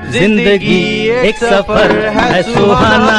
जिंदगी एक सफर है सुहाना।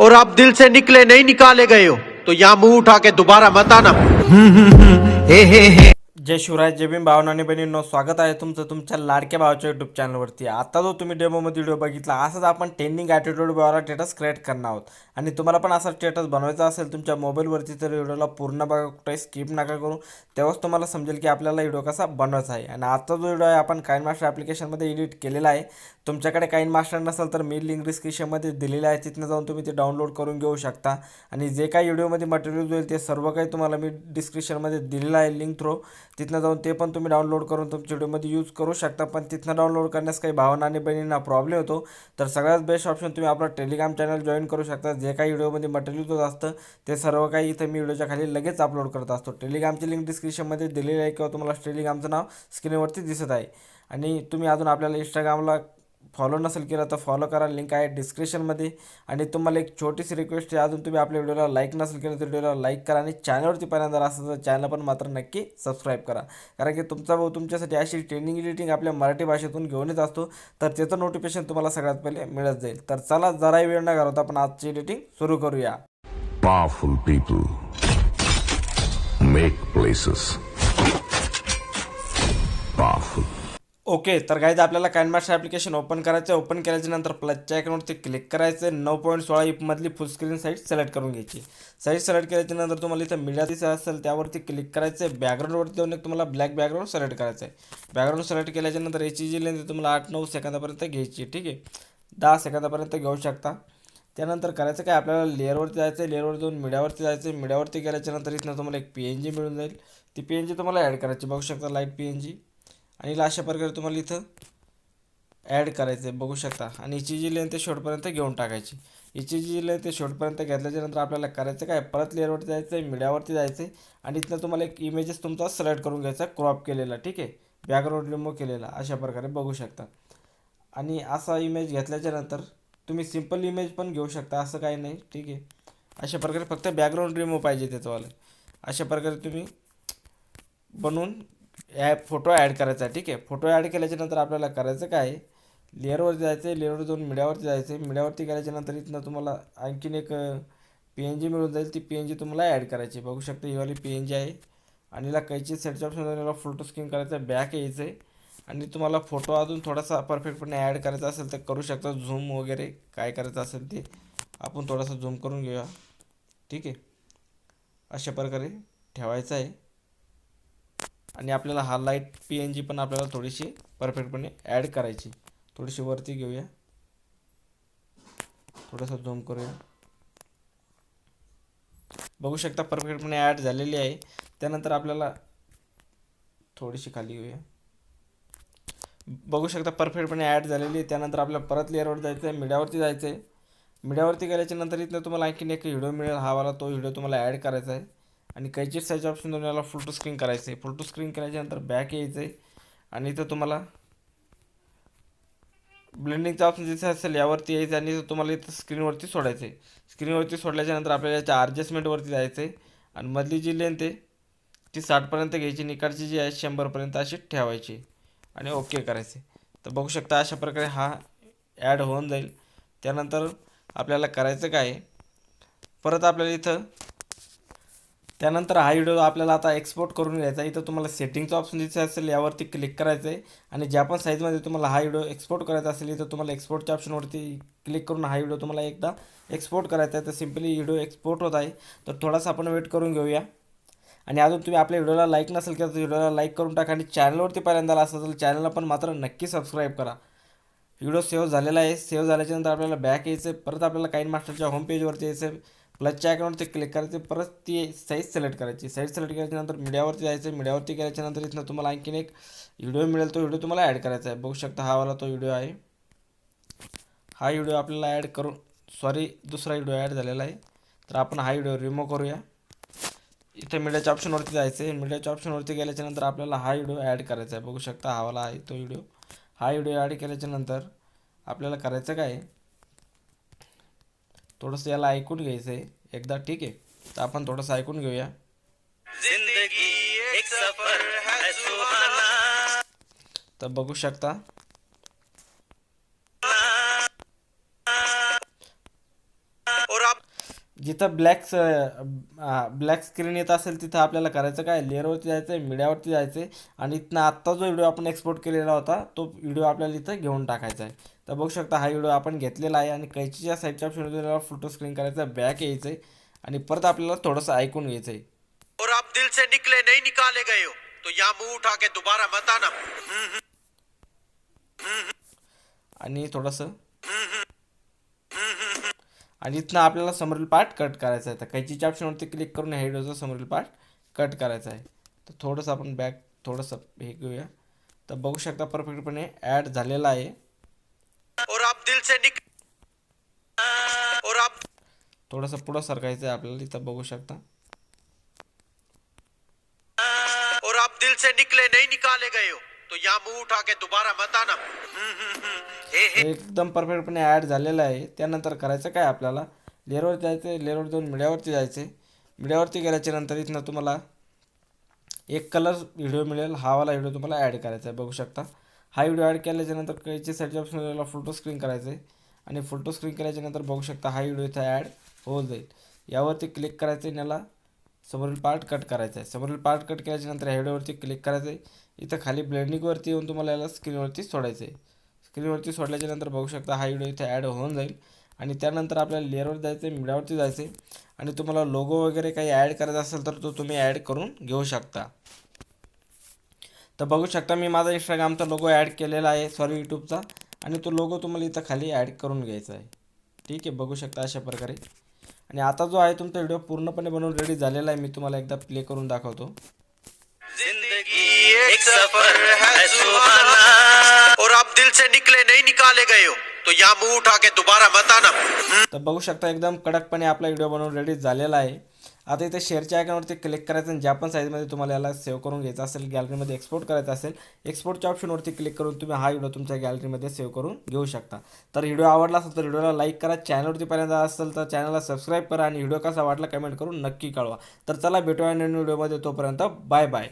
और आप दिल से निकले नहीं निकाले गए हो तो यहाँ मुंह उठा के दोबारा मत आना। हे हे हे। जय शिवराय जय भीम भावना आणि बहिणींनो स्वागत आहे तुमचं तुमच्या लाडक्या भावाच्या युट्यूब चॅनलवरती आता जो तुम्ही डेमोमध्ये व्हिडिओ बघितला असंच आपण ट्रेंडिंग ॲटिट्यूडद्वारा स्टेटस क्रिएट करणार आहोत. आणि तुम्हाला पण असा स्टेटस बनवायचा असेल तुमच्या मोबाईलवरती तर व्हिडिओला पूर्ण बघा कुठे स्किप नका करू. तेव्हाच तुम्हाला समजेल की आपल्याला व्हिडिओ कसा बनवायचा आहे. आणि आजचा जो व्हिडिओ आहे आपण काइन मास्टर ॲप्लिकेशनमध्ये एडिट केलेला आहे. तुमच्याकडे काही मास्टर नसेल तर मी लिंक डिस्क्रिप्शनमध्ये दिलेलं आहे. तिथनं जाऊन तुम्ही ते डाउनलोड करून घेऊ शकता. आणि जे काही व्हिडिओमध्ये मटेरियल होईल ते सर्व काही तुम्हाला मी डिस्क्रिप्शनमध्ये दिलेलं आहे लिंक थ्रू तिथनं जाऊन ते पण तुम्ही डाउनलोड करून तुमच्या व्हिडिओमध्ये यूज करू शकता. पण तिथनं डाउनलोड करण्यास काही भावना आणि बहिणींना प्रॉब्लेम होतो तर सगळ्यात बेस्ट ऑप्शन तुम्ही आपला टेलिग्राम चॅनल जॉईन करू शकता. जे काही व्हिडिओमध्ये मटेरियल होत असतं ते सर्व काही इथं मी व्हिडिओच्या खाली लगेच अपलोड करत असतो. टेलिग्रामची लिंक डिस्क्रिप्शनमध्ये दिलेली आहे किंवा तुम्हाला टेलिग्रामचं नाव स्क्रीनवरती दिसत आहे. आणि तुम्ही अजून आपल्याला इंस्टाग्रामला फॉलो नसेल केलं तर फॉलो करा. लिंक आहे डिस्क्रिप्शनमध्ये आणि तुम्हाला एक छोटीशी रिक्वेस्ट आहे. अजून तुम्ही आपल्या व्हिडिओला लाईक नसेल केलं तर व्हिडिओला लाईक करा आणि चॅनलवरती पहिल्यांदा असेल तर चॅनल पण मात्र नक्की सबस्क्राईब करा. कारण की तुमचा भाऊ तुमच्यासाठी अशी ट्रेनिंग एडिटिंग आपल्या मराठी भाषेतून घेऊन येत असतो. तर त्याचं नोटिफिकेशन तुम्हाला सगळ्यात पहिले मिळत जाईल. तर चला जराही वेळ न घालवता आपण आजची एडिटिंग सुरू करूया. पीपल मेक प्लेसेस ओके तर गाईज आपल्याला कॅनमास्टर ॲप्लिकेशन ओपन करायचं आहे. ओपन केल्याच्यानंतर प्लसच्या आयकॉनवरती क्लिक करायचं आहे. नऊ पॉईंट सोळा इपमधली फुल स्क्रीन साईट सिलेक्ट करून घ्यायची. साईट सिलेक्ट केल्याच्यानंतर तुम्हाला इथं मीडिया दिसत असेल त्यावरती क्लिक करायचं आहे. बॅकग्राऊंडवरती जाऊन एक तुम्हाला ब्लॅक बॅकग्राऊंड सिलेक्ट करायचं आहे. बॅकग्राऊंड सिलेक्ट केल्याच्यानंतर याची जी लेंथ तुम्हाला आठ नऊ सेकंदापर्यंत घ्यायची आहे, ठीक आहे? दहा सेकंदापर्यंत घेऊ शकता. त्यानंतर करायचं काय? आपल्याला लेअरवरती जायचं आहे. लेअरवर जाऊन मीडियावरती जायचं आहे. मीडियावरती गेल्याच्यानंतर इथनं तुम्हाला एक पी एन जी मिळून जाईल. ती पी एन जी तुम्हाला ॲड करायची. बघू शकता लाइट पी एन जी आणि हिला अशा प्रकारे तुम्हाला इथं ॲड करायचं आहे बघू शकता. आणि हिची जी लेंथ ते शेवटपर्यंत घेऊन टाकायची. हिची जी लेंथ ते शेवटपर्यंत घेतल्याच्यानंतर आपल्याला करायचं काय? परत लेअरवरती जायचं आहे मीडियावरती जायचं आहे आणि इथनं तुम्हाला एक इमेजेस तुमचा सिलेक्ट करून घ्यायचा क्रॉप केलेला. ठीक आहे? बॅकग्राऊंड रिमूव्ह केलेला. अशा प्रकारे बघू शकता. आणि असा इमेज घेतल्याच्यानंतर तुम्ही सिंपल इमेज पण घेऊ शकता. असं काही नाही. ठीक आहे? अशा प्रकारे फक्त बॅकग्राऊंड रिमूव्ह पाहिजे त्याचंवालं अशा प्रकारे तुम्ही बनवून ॲप फोटो ॲड करायचा आहे ठीक आहे. फोटो ॲड केल्याच्यानंतर आपल्याला करायचं काय? आहे जायचं आहे लेअरवर जाऊन मीडियावरती जायचं आहे मीडियावरती गेल्याच्यानंतर इथनं तुम्हाला आणखीन एक पी एन जी मिळून जाईल. ती पी एन जी तुम्हाला ॲड करायची. बघू शकता ही वाली पी एन जी आहे. आणि याला कैची सेटच्या ऑप्शन याला फोटो स्किन करायचं. आहे बॅक यायचं आहे आणि तुम्हाला फोटो अजून थोडासा परफेक्टपणे ॲड करायचा असेल तर करू शकता. झूम वगैरे काय करायचं असेल ते आपण थोडासा झूम करून घेऊया. ठीक आहे. अशा प्रकारे ठेवायचं आहे. आणि आपल्याला हा लाइट पी एन जी पण आपल्याला थोडीशी परफेक्टपणे ॲड करायची. थोडीशी वरती घेऊया. थोडंसं झूम करूया. बघू शकता परफेक्टपणे ॲड झालेली आहे. त्यानंतर आपल्याला थोडीशी खाली घेऊया बघू शकता परफेक्टपणे ॲड झालेली आहे. त्यानंतर आपल्याला परत लेअरवर जायचं आहे मीडियावरती जायचं आहे मीडियावरती गेल्याच्यानंतर इथनं तुम्हाला आणखीन एक व्हिडिओ मिळेल. हा वाला तो व्हिडिओ तुम्हाला ॲड करायचा आहे. आणि कैची साईज ऑप्शन दोन याला फुल टू स्क्रीन करायचं आहे फुल टू स्क्रीन करायच्यानंतर बॅक यायचं आहे आणि इथं तुम्हाला ब्लेंडिंगचा ऑप्शन जिथे असेल यावरती यायचं आणि इथं तुम्हाला इथं स्क्रीनवरती सोडायचं आहे स्क्रीनवरती सोडल्याच्यानंतर आपल्याला याच्या ॲडजस्टमेंटवरती जायचं आहे आणि मधली जी लेंथ आहे ती साठपर्यंत घ्यायची निकालची जी आहे शंभरपर्यंत अशी ठेवायची. आणि ओके करायचे तर बघू शकता अशा प्रकारे हा ॲड होऊन जाईल. त्यानंतर आपल्याला करायचं काय आहे? परत आपल्याला इथं त्यानंतर हा व्हिडिओ आपल्याला आता एक्सपोर्ट करून घ्यायचा आहे. इथं तुम्हाला सेटिंगचं ऑप्शन दिसत असेल यावरती क्लिक करायचं आहे. आणि ज्या पण साईजमध्ये तुम्हाला हा व्हिडिओ एक्सपोर्ट करायचा असेल इथं तुम्हाला एक्सपोर्टच्या ऑप्शनवरती क्लिक करून हा व्हिडिओ तुम्हाला एकदा एक्सपोर्ट करायचा आहे. तर सिम्पली व्हिडिओ एक्सपोर्ट होत आहे. तर थोडासा आपण वेट करून घेऊया. आणि अजून तुम्ही आपल्या व्हिडिओला लाईक नसेल केलं तर व्हिडिओला लाईक करून टाका. आणि चॅनलवरती पहिल्यांदा असेल तर चॅनलला पण मात्र नक्की सबस्क्राईब करा. व्हिडिओ सेव्ह झालेला आहे. सेव्ह झाल्याच्यानंतर आपल्याला बॅक यायचं आहे परत आपल्याला काइन मास्टरच्या होम पेजवरती यायचं आहे प्लसच्या आयकॉनवरती क्लिक करायचं परत ती साईज सिलेक्ट करायची. साईज सिलेक्ट केल्याच्यानंतर मीडियावरती जायचं मीडियावरती गेल्याच्यानंतर इथनं तुम्हाला आणखीन एक व्हिडिओ मिळेल. तो व्हिडिओ तुम्हाला ॲड करायचा आहे. बघू शकता हा वाला तो व्हिडिओ आहे. हा व्हिडिओ आपल्याला ॲड करून सॉरी दुसरा व्हिडिओ ॲड झालेला आहे. तर आपण हा व्हिडिओ रिमूव्ह करूया. इथे मीडियाच्या ऑप्शनवरती जायचं आहे मीडियाच्या ऑप्शनवरती गेल्याच्यानंतर आपल्याला हा व्हिडिओ ॲड करायचा आहे. बघू शकता हा वाला आहे तो व्हिडिओ हा व्हिडिओ ॲड केल्याच्यानंतर आपल्याला करायचं काय आहे? थोडंसं याला ऐकून घ्यायचं आहे. एकदा ठीक आहे. तर आपण थोडंसं ऐकून घेऊया. तर बघू शकता. जिथं ब्लॅक ब्लॅक स्क्रीन येत असेल तिथं आपल्याला करायचं काय? लेअरवरती जायचं आहे मीडियावरती जायचं आहे आणि इथनं आत्ता जो व्हिडिओ आपण एक्सपोर्ट केलेला होता तो व्हिडिओ आपल्याला इथं घेऊन टाकायचा आहे. तर बघू शकता हा व्हिडिओ आपण घेतलेला आहे आणि कैचीच्या साईडच्या ऑप्शन फोटो स्क्रीन करायचा बॅक यायचं आहे. आणि परत आपल्याला थोडंसं ऐकून घ्यायचं आहे. और आप दिल से निकले नहीं निकाले गए हो तो यहाँ मुंह उठा के दोबारा मत आना। आणि थोडंसं. आणि इथनं आपल्याला समोरील पार्ट कट करायचा आहे. तर कैचीच्या ऑप्शनवरती क्लिक करून ह्या व्हिडिओचा समोरील पार्ट कट करायचा आहे. तर थोडंसं आपण बॅक थोडंसं हे घेऊया. तर बघू शकता परफेक्टपणे ॲड झालेला आहे. से निक और आप थोडंसं पुढं सरकायचं आहे आपल्याला इथं बघू शकता. और आप दिल से निकले नहीं निकाले गए हो. तो यहाँ मुंह उठा के दोबारा मत आना. एकदम परफेक्टपणे ॲड झालेलं आहे. त्यानंतर करायचं काय आपल्याला? लेअरवर जायचं लेअरवर जाऊन मीडियावरती जायचं मीडियावरती गेल्याच्यानंतर इथनं तुम्हाला एक कलर व्हिडिओ मिळेल हा वाला व्हिडिओ तुम्हाला ॲड करायचा आहे. बघू शकता. हा व्हिडिओ ॲड केल्याच्यानंतर नंतर ऑप्शन साईडच्या फोटो स्क्रीन करायचं आहे आणि फोटो स्क्रीन केल्याच्यानंतर बघू शकता हा व्हिडिओ इथं ॲड होऊन जाईल. यावरती क्लिक करायचं आहे याला समोरील पार्ट कट करायचा आहे समोरील पार्ट कट केल्याच्यानंतर ह्या व्हिडिओवरती क्लिक करायचं आहे इथं खाली ब्लेंडिंगवरती येऊन तुम्हाला याला स्क्रीनवरती सोडायचं आहे स्क्रीनवरती सोडल्याच्यानंतर बघू शकता हा व्हिडिओ इथे ॲड होऊन जाईल. आणि त्यानंतर आपल्याला लेअरवर जायचं आहे मीडियावरती जायचं आहे आणि तुम्हाला लोगो वगैरे काही ॲड करायचा असेल तर तो तुम्ही ॲड करून घेऊ शकता. तर बघू शकता मी माझा इंस्टाग्रामचा लोगो ॲड केलेला आहे. सॉरी यूट्यूबचा आणि तो लोगो तुम्हाला इथं खाली ॲड करून घ्यायचा आहे. ठीक आहे बघू शकता अशा प्रकारे. आणि आता जो आहे तुमचा व्हिडिओ पूर्णपणे बनवून रेडी झालेला आहे. मी तुम्हाला एकदा प्ले करून दाखवतो. जिंदगी एक सफर है सुहाना। और आप दिल से निकले नहीं निकाले गए हो। तो यहाँ मुंह उठा के दोबारा मत आना। तर बघू शकता एकदम कडकपणे आपला व्हिडिओ बनवून रेडी झालेला आहे. आता इथे शेअरच्या आयकॉनवरती क्लिक करायचं आणि ज्या पण साईजमध्ये तुम्हाला याला सेव्ह करून घ्यायचं असेल गॅलरीमध्ये एक्सपोर्ट करायचं असेल एक्सपोर्टच्या ऑप्शनवरती क्लिक करून तुम्ही हा व्हिडिओ तुमच्या गॅलरीमध्ये सेव्ह करून घेऊ शकता. तर व्हिडिओ आवडला असेल तर व्हिडिओला लाईक करा. चॅनलवरती पर्यंत असेल तर चॅनलला सबस्क्राईब करा आणि व्हिडिओ कसा वाटला कमेंट करून नक्की कळवा. तर चला भेटूया नवीन व्हिडिओमध्ये तोपर्यंत बाय बाय